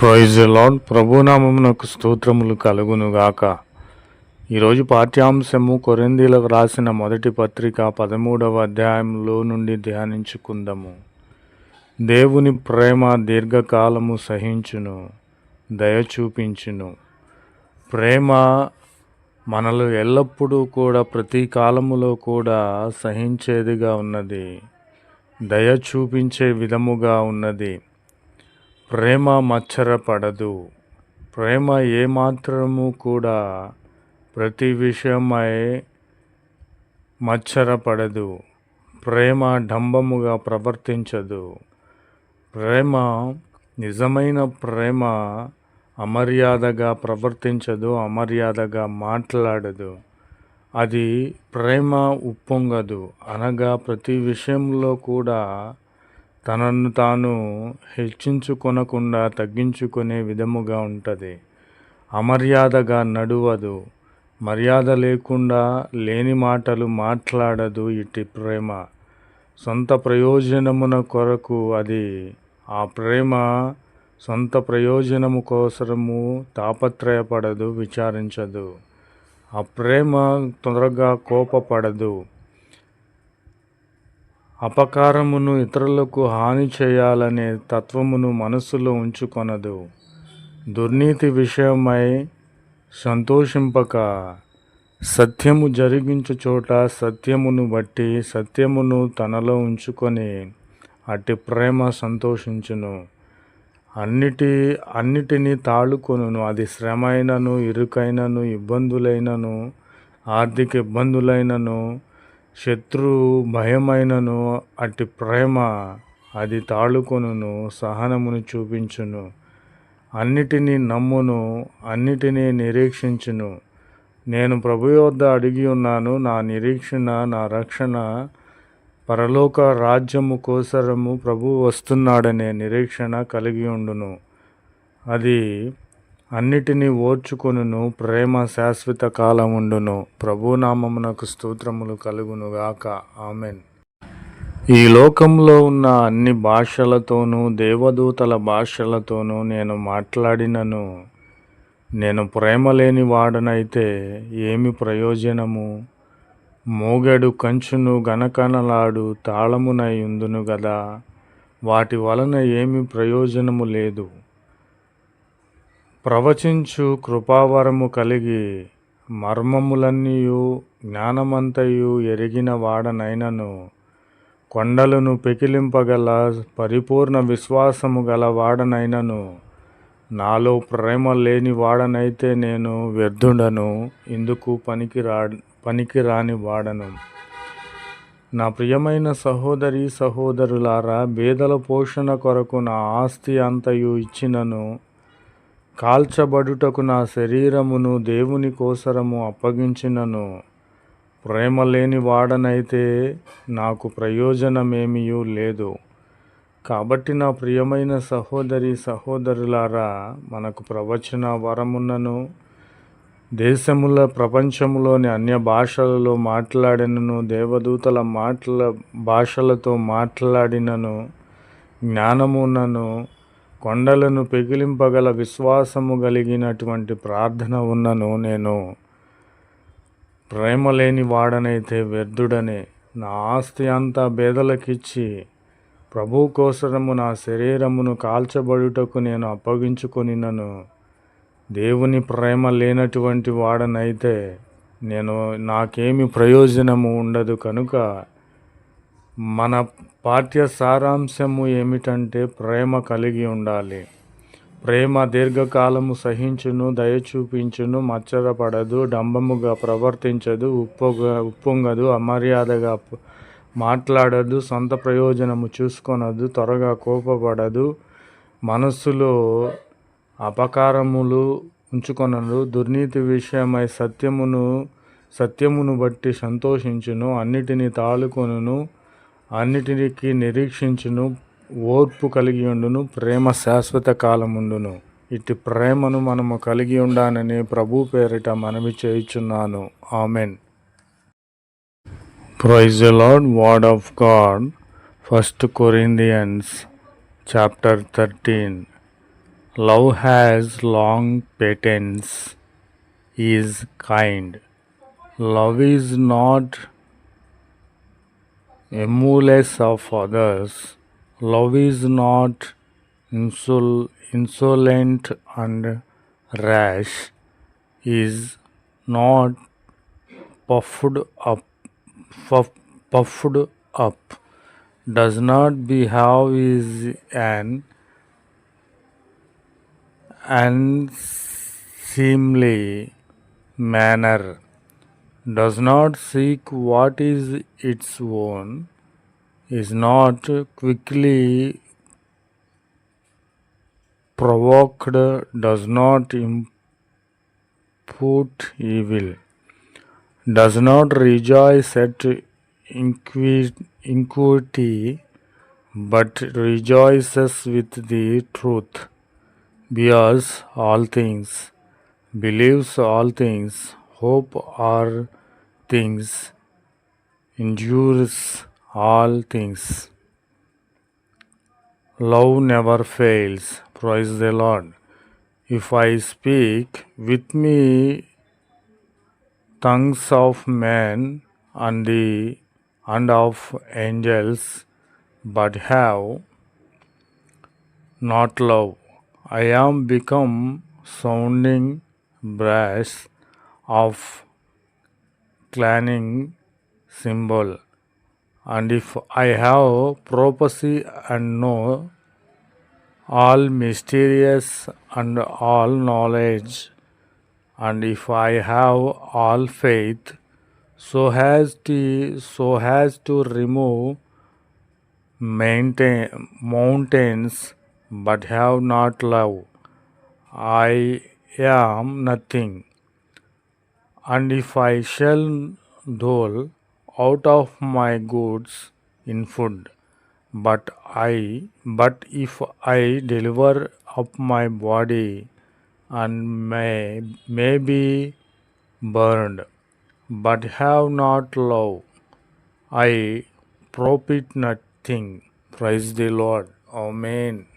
Praise lord ప్రభునామమునకు స్తోత్రములు కలుగునుగాక ఈరోజు పాఠ్యాంశము కొరిందీలకు రాసిన మొదటి పత్రిక పదమూడవ అధ్యాయంలో నుండి ధ్యానించుకుందాము. దేవుని ప్రేమ దీర్ఘకాలము సహించును దయ చూపించును. ప్రేమ మనలో ఎల్లప్పుడూ కూడా ప్రతి కాలములో కూడా సహించేదిగా ఉన్నది దయ చూపించే విధముగా ఉన్నది. ప్రేమ మచ్చరపడదు ప్రేమ ఏమాత్రము కూడా ప్రతి విషయమై మచ్చరపడదు ప్రేమ డంబముగా ప్రవర్తించదు. ప్రేమ నిజమైన ప్రేమ అమర్యాదగా ప్రవర్తించదు అమర్యాదగా మాట్లాడదు. అది ప్రేమ ఉప్పొంగదు. అనగా ప్రతి విషయంలో కూడా తనను తాను హెచ్చించుకొనకుండా తగ్గించుకునే విధముగా ఉంటుంది. అమర్యాదగా నడువదు. మర్యాద లేకుండా లేని మాటలు మాట్లాడదు ఇట్టి ప్రేమ. సొంత ప్రయోజనమున కొరకు అది. ఆ ప్రేమ సొంత ప్రయోజనము కోసము తాపత్రయపడదు విచారించదు. ఆ ప్రేమ తొందరగా కోపపడదు. అపకారమును ఇతరులకు హాని చేయాలనే తత్వమును మనస్సులో ఉంచుకొనదు. దుర్నీతి విషయమై సంతోషింపక సత్యము జరిగించు చోట సత్యమును బట్టి సత్యమును తనలో ఉంచుకొని అట్టి ప్రేమ సంతోషించును. అన్నిటి అన్నిటినీ తాళుకొనును. అది శ్రమ అయినను ఇరుకైనను ఇబ్బందులైనను ఆర్థిక ఇబ్బందులైనను శత్రు భయమైనను అట్టి ప్రేమ అది తాళుకొనును సహనమును చూపించును. అన్నిటినీ నమ్మును అన్నిటినీ నిరీక్షించును. నేను ప్రభు యొద్ద అడిగి ఉన్నాను నా నిరీక్షణ నా రక్షణ పరలోక రాజ్యము కోసరము ప్రభు వస్తున్నాడనే నిరీక్షణ కలిగి ఉండును. అది అన్నిటినీ ఓర్చుకొనును ప్రేమ శాశ్వత కాలముండును. ప్రభునామమునకు స్తోత్రములు కలుగును గాక ఆమెన్. ఈ లోకంలో ఉన్న అన్ని భాషలతోనూ దేవదూతల భాషలతోనూ నేను మాట్లాడినను. నేను ప్రేమ లేని వాడనైతే ఏమి ప్రయోజనము? మోగెడు కంచును గనకనలాడు తాళమునై ఉందును గదా వాటి వలన ఏమి ప్రయోజనము లేదు? ప్రవచించు కృపావరము కలిగి మర్మములన్నీయు జ్ఞానమంతయు ఎరిగిన వాడనైనను కొండలను పెకిలింపగల పరిపూర్ణ విశ్వాసము గల వాడనైనను నాలో ప్రేమ లేని వాడనైతే నేను వ్యర్థుడను ఇందుకు పనికి రా పనికి రాని వాడను. నా ప్రియమైన సహోదరి సహోదరులారా బేదల పోషణ కొరకు నా ఆస్తి అంతయు ఇచ్చినను కాల్చబడుటకు నా శరీరమును దేవుని కోసరము అప్పగించినను. ప్రేమ లేని వాడనైతే నాకు ప్రయోజనమేమియూ లేదు. కాబట్టి నా ప్రియమైన సహోదరి సహోదరులారా మనకు ప్రవచన వరమున్నను. దేశముల ప్రపంచంలోని అన్య భాషలలో మాట్లాడినను దేవదూతల మాటల భాషలతో మాట్లాడినను జ్ఞానమున్నను. కొండలను పెగిలింపగల విశ్వాసము కలిగినటువంటి ప్రార్థన ఉన్నను నేను. ప్రేమ లేని వాడనైతే వ్యర్థుడనే. నా ఆస్తి అంతా బేదలకిచ్చి ప్రభు కోసరము నా శరీరమును కాల్చబడుటకు నేను అప్పగించుకొనినను. దేవుని ప్రేమ లేనటువంటి వాడనైతే నేను నాకేమి ప్రయోజనము ఉండదు కనుక మన పాఠ్య సారాంశము ఏమిటంటే ప్రేమ కలిగి ఉండాలి. ప్రేమ దీర్ఘకాలము సహించును దయ చూపించును మచ్చరపడదు డంబముగా ప్రవర్తించదు ఉప్పొగ ఉప్పొంగదు అమర్యాదగా మాట్లాడదు సొంత ప్రయోజనము చూసుకొనదు త్వరగా కోపపడదు మనస్సులో అపకారములు ఉంచుకొనదు దుర్నీతి విషయమై సత్యమును సత్యమును బట్టి సంతోషించును అన్నిటినీ తాళుకొనును అన్నిటికీ నిరీక్షించును ఓర్పు కలిగి ఉండును ప్రేమ శాశ్వత కాలముండును ఇట్టి ప్రేమను మనము కలిగి ఉండాలని ప్రభు పేరిట మనవి చేయుచున్నాను. Amen. Praise lord word of God. First Corinthians chapter thirteen. Love has long patience is kind. Love is not emulous of others. Love is not insul- insolent and rash, is not puffed up, puff, puffed up, does not behave is an unseemly manner, does not seek what is its own, is not quickly provoked, does not impute evil, does not rejoice at iniquity, but rejoices with the truth, bears all things, believes all things, hope all things, endures all things. Love never fails. Praise the Lord. If I speak with me tongues of men and the and of angels, but have not love, I am become sounding brass of clanging symbol And if I have prophecy and know all mysterious and all knowledge, and if I have all faith, so has to so has to remove maintain mountains, but have not love, I am nothing. And if I shall dole out of my goods in food, but I but if I deliver up my body and may may be burned, but have not love, I profit nothing. Praise the Lord. Amen.